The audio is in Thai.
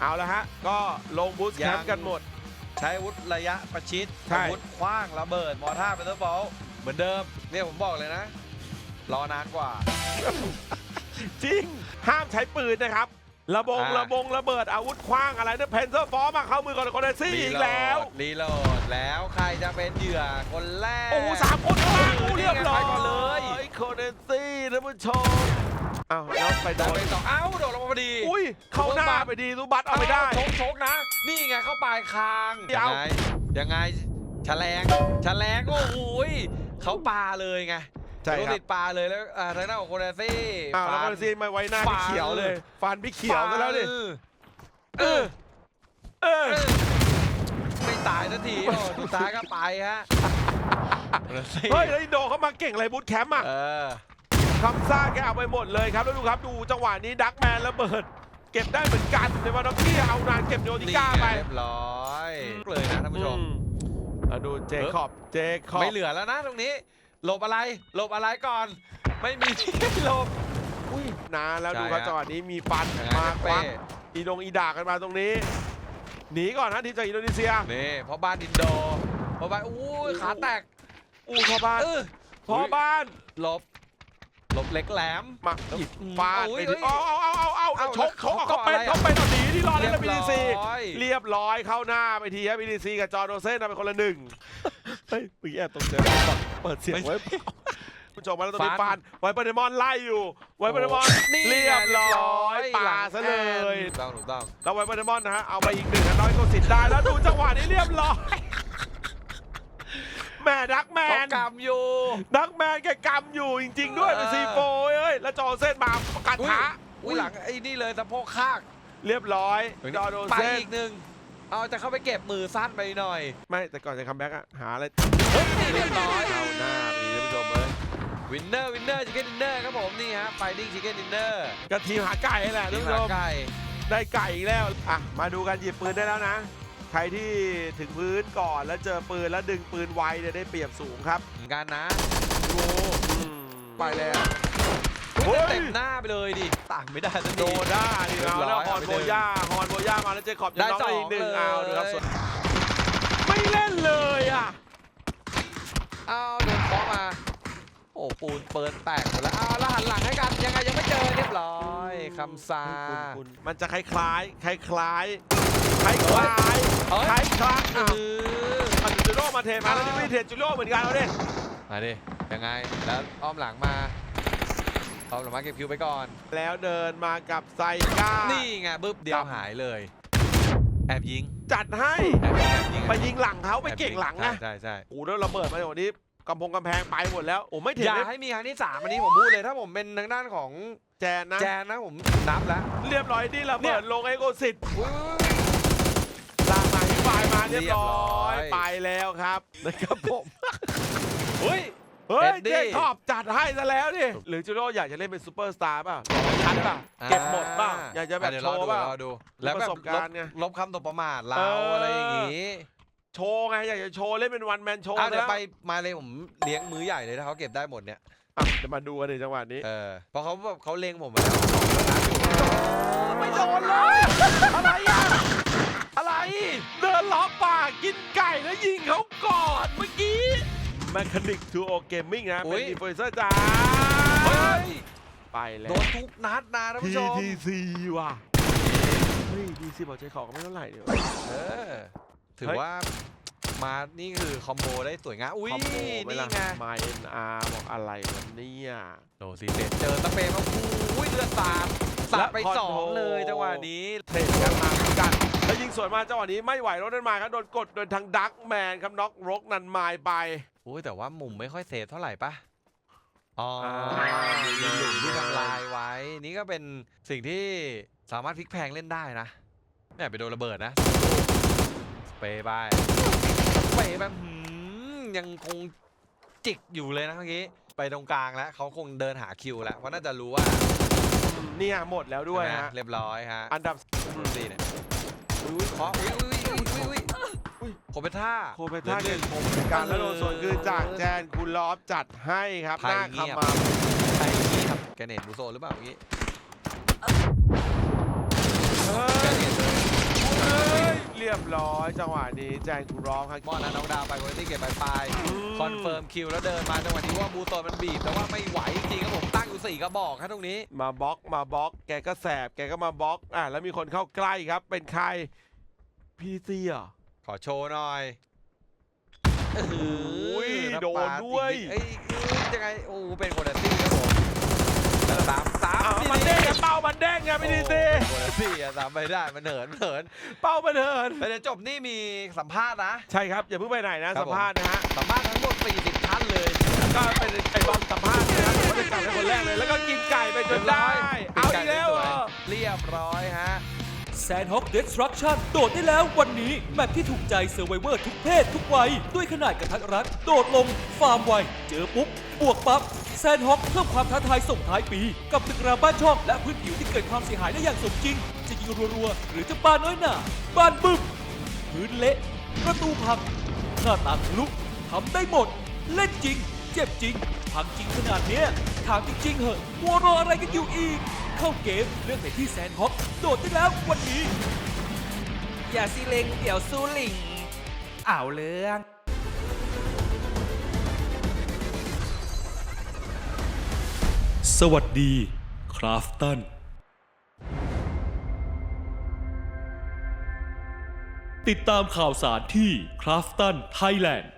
เอาละฮะ ก็ลงบูสต์แคมยังป์กันหมด ใช้อาวุธระยะประชิดใช่อาวุธคว้างระเบิดมอท่าเป็นตัวบอลเหมือนเดิมเนี่ยผมบอกเลยนะ รอนานกว่า จริง ห้ามใช้ปืนนะครับ ระบงอ่า ระบงระเบิดอาวุธคว้างอะไรนะเพนเซอร์ฟอร์มาเข้ามือก่อนคอนเดซี่อีกแล้ว รีโหลดแล้วใครจะเป็นเหยื่อคนแรก โอ้โหสามคนข้างล่างโอ้เรียบร้อยไปก่อนเลยคอนเดซี่ท่านผู้ชม อ้าวแล้วไปโดได้นไปสองเอ้าโดดลงมาพอดีอุ้ยเข้าหน้าไปดีรูบัตเอาไม่ได้ชกชกนะ นี่ไงเข้าปลายคางเดี๋ยวยังไงยังไงแฉลงแฉลงโอ้โหยเขาปาเลยไงใช่โดนครับติดปลาเลยแล้วอ่าทางด้านของโคนาซี่อ้าวแล้วคฟัอนเดซี่มาไว้หน้าฟัพี่นเขียวเลย ฟันพี่เขียวซะแล้วดิเออเออเออเออ ไม่ตายสักทีโอ้สุดท้ายก็ไปฮะเฮ้ยแล้วอินโดเขามาเก่งอะไรบูทแคมป์อะเออ คำซ่าแกเอาไปหมดเลยครับแล้วดูครับดูจังหวะนี้ดักแมนระเบิด เก็บได้เหมือนกันในวันที่เอานานเก็บโยตินี่ก้าไงไปเรียบร้อยเลยนะท่านผู้ชมอือะดูเจคอบเจคอบไม่เหลือแล้วนะตรงนี้หลบอะไรหลบอะไรก่อน ไม่มีที่ให้หลบอุ้ยนานแล้วใช่ดูครับฮะจังหวะนี้มีฟันยังไงมาคเป้วักอีดงอีดากันมาตรงนี้หนีก่อนนะทีมจากอินโดนีเซียนี่เพราะบ้านอินโดเพราะบ้านอู้ยขาแตกอู้พ่อบ้านเออพ่อบ้านหลบห ลบเหล็กแหลม มาหยิบอืมฟาดโอ้ไปยดิเอ้ยเอาเอาเอาเอาเอาเอาชกชกแล้วเขาเป็นเขาเขาเกาะอะไรเป็นเอาหนีที่รอดแล้วเรีบิยลีบซีร้อยเรียบร้อยเข้าหน้าไปทีครับบิลีซีกับจอร์โดเซ่นเอาไปคนละหนึ่งเฮ้ยเมื่อกี้แอบตกใจเปิดเสียงไว้ผู้ชมมาแล้วตรงนี้ฟัฟานนไว้เปอร์เดมอนไล่อยู่ ไว้เปอร์เดมอนนี่เรียบร้อยปาหลังซะเลยถูกต้องถูกต้องแล้วไว้เปอร์เดมอนนะฮะเอาไปอีกหนึ่งนะน้อยก็สิทธิ์ได้แล้วดูจังหวะนี้เรียบร้อย แม่ดักแมเขานกำอยู่ ดักแมนแกกำอยู่จริง ๆ ด้วยเป็นเออ ซีโฟเอ้ยแล้วจอร์เซ่นมาประกาศท้าอุ้ยหลังไอ้นี่เลยสะโพกคากเรียบร้อยจอร์โดไปเซ่นอีกหนึ่งเอาจะเข้าไปเก็บมือสั้นไปหน่อยไม่แต่ก่อนจะคัมแบ็กอะหาอะไรเฮ้ยนี่เรียบร้อยเข้าหน้าไปดีท่านผู้ชมเอ้ยวินเนอร์วินเนอร์ชิคเก้นดินเนอร์ครับผมนี่ฮะไฟดิ้งชิคเก้นดินเนอร์กระทีมหาไก่นี่แหละท่านนี่ผู้มาชมไก่ได้ไก่อีกแล้วอะมาดูกันหยิบปืนได้แล้วนะ ใครที่ถึงพื้นก่อนแล้วเจอปืนแล้วดึงปืนไวเนี่ยได้เปรียบสูงครับเหมือนกันนะดูอืมไปแล้วเฮ้ยเฮ้ยเต็มหน้าไปเลยดิต่างไม่ได้สักโดทีด้าดีเอาแล้วฮอนโบย่าฮอนโบย่ามาแล้วเจคอบยังน้องได้ได้สองอีกหนึ่งเลย เอาดูครับส่วนไม่เล่นเลยอะเอาโดนเคาะมา โอ้ปูนเปิดแตกหมดแล้วเอาแล้วหันหลังให้กันยังไงยังไม่เจอเรียบร้อยคำซา คุณคุณมันจะคล้ายๆคล้ายค ล้ายคล้ายคล้ายเอ้ยคล้ายคล้ายเออะออันจูโร่มาเทมาแล้วนี่ไม่ได้เทจูโร่เหมือนกันเอาดิมาดิยังไงแล้วอ้อมหลังมาอ้อมหลังมาเก็บคิวไปก่อน แล้วเดินมากับไซก้า นี่ไงบึ๊บเดียวหายเลย แอบยิงจัดให้แอบยิงแอบยิงไปยิงหลังเขาไปเก่งหลังนะใช่ใช่โอ้โหแล้วระเบิดมาอย่างนี้กำพงกำแพงไปหมดแล้วโอ้ไม่ใช่เถีอยย่าเลยให้มีครั้งที่สามอันนี้ผมพูดเลยถ้าผมเป็นทางด้านของแจนนะแจนนะผมนับแล้ว เรียบร้อยนี่ระเนี่เบิยดลงไอโกสิต อุ๊ย ลากมาที่ฝ่ายมา เรียบร้อยเรียบร้อย ไปแล้วครับนะครับผมเฮ้ยเฮ้ยเอ็ดดี้เจ๊ขอบจัดให้ซะแล้วดิหรือจูโร่อยากจะเล่นเป็นซูเปอร์สตาร์ป่ะชัดป่ะเก็บหมดป่ะอยากจะแบบเดี๋ยวโชรอว์ดูป่ะรอดูแล้วแบบประสบการณ์ไงลบลบคำตบประมาทเราเออออะไรอย่างงี้โชว์ไงอยากจะโชว์เล่นเป็นวันแมนโชว์อะเดี๋ยวแล้วไปมาเลยผมเลี้ยงมื้อใหญ่เลยถ้าเขาเก็บได้หมดเนี่ยอะจะมาดูกันในจังหวะนี้เออเพราะเขาแบบเขาเล็งผมมาแล้ว แมคานิกทูโอเกมมิ่งนะเป็นดีเฟนเซอร์จ้าเฮ้ยไปแล้โดวนทุกนัดนะท่านผู้ชม TTC ว่ะ เฮ้ยดีซีบอกใจของก็ไม่เท่าไหร่เดี๋ยวเออ ถือเฮ้ยว่ามานี่คือคอมโบได้สวยงาม อุ้ยคอมโบไหมนี่ล่ะไง มาเอ็นอาร์บอกอะไรวันนี้อะโดซีเสร็จเจอสเปรย์มาอุ้ยเลือดสาดสาดไปและคอนสองโทรเลยจังหวะนี้เทรดกันมาเหมือนกันแล้วยิงสวยมาจังหวะนี้ไม่ไหวรถนั้นมาครับโดนกดโดยทางดักแมนครับน็อกรกนันมายไป อุ้ยแต่ว่ามุมไม่ค่อยเซฟเท่าไหร่ปะอ๋ออ่ามีหลุมที่ทำลายไว้ นี่ก็เป็นสิ่งที่สามารถพลิกแพลงเล่นได้นะเนี่ยไปโดนระเบิดนะสเปรย์ไปสเปรย์แบบหืมยังคงจิกอยู่เลยนะเมื่อกี้ไปตรงกลางแล้วเขาคงเดินหาคิวแล้วเพราะน่าจะรู้ว่าเนี่ยหมดแล้วด้วยใช่ไหมฮะเรียบร้อยฮะอันดับดูสิเนี่ยอุ้ยเคาะอุ้ยอุ้ยอุ้ยอุ้ยอุ้ย โคเปท่า โคเปท่าเด่นคมการแล้วโดนส่วนคืนจากแจนคุณลอฟจัดให้ครับไทหยน้าเงียบคำมาไอ้นี่ครับแกเนตบูโซหรือเปล่าเมื่อกี้เฮ้แกยเนตยบร้อยจังหวะนี้แจงกูร้องครับมอนนะน้องดาวไปคนที่เก็บไปปลายคอนเฟิร์มคิวแล้วเดินมาจังหวะนี้ว่าบูโตนมันบีบแต่ว่าไม่ไหวจริงครับผมตั้งอยู่สี่กระบอกครับตรงนี้ มาบล็อกมาบล็อก แกก็แสบแกก็มาบล็อกอะแล้วมีคนเข้าใกล้ครับเป็นใครพีซีอะ ขอโชว์หน่อยโอ้ยโดนด้วยเอ้ยยังไงโอ้เป็นคนละซี่ครับผมแล้วสามสามอ้าวมันเด้งไงเป้ามันเด้งไงไม่ดีซีคนละซี่อะสามไม่ได้มันเหินมันเหิน เป้ามันเหินแต่เดี๋ยวจบนี่มีสัมภาษณ์นะ ใช่ครับ อย่าเพิ่งไปไหนนะครัสับมผมภาษณ์นะฮะสัมภาษณ์ทั้งหมด40ท่านเลยก็เป็นไอ้บอมสัมภาษณ์นะครับผมว่าจะกลับเป็นคนแรกเลย แล้วก็กินไก่ไปจนได้ เอาอีกแล้วเหรอเรียบร้อยฮะ แซนฮอกเดส r รักชั่นโดดได้แล้ววันนี้ แมปที่ถูกใจเซอร์ไวเวอร์ทุกเพศทุกวัย ด้วยขนาดกระทัดรัด โดดลง ฟาร์มไว เจอปุ๊บ บวกปั๊บ แซนฮอกเพิ่มความท้าทายส่งท้ายปี กับตึกราบ้านช่องและพื้นผิวที่เกิดความเสียหายได้อย่างสมจริง จะยิงรัวๆ หรือจะปาน้อยหนาบ้านบึ้มพื้นเละ ประตูพังหน้าต่างลุกทำได้หมด เล่นจริง เจ็บจริงพังจริงขนาดเนี้ยถามจริงๆเหอะวัวรออะไรกันอยู่อีก เข้าเกมเลือกไปที่แซนฮอกโดดได้แล้ววันนี้ อย่าซีเลงเดี๋ยวสู้ลิงเอาเรื่อง สวัสดี คราฟตัน ติดตามข่าวสารที่คราฟตันไทยแลนด์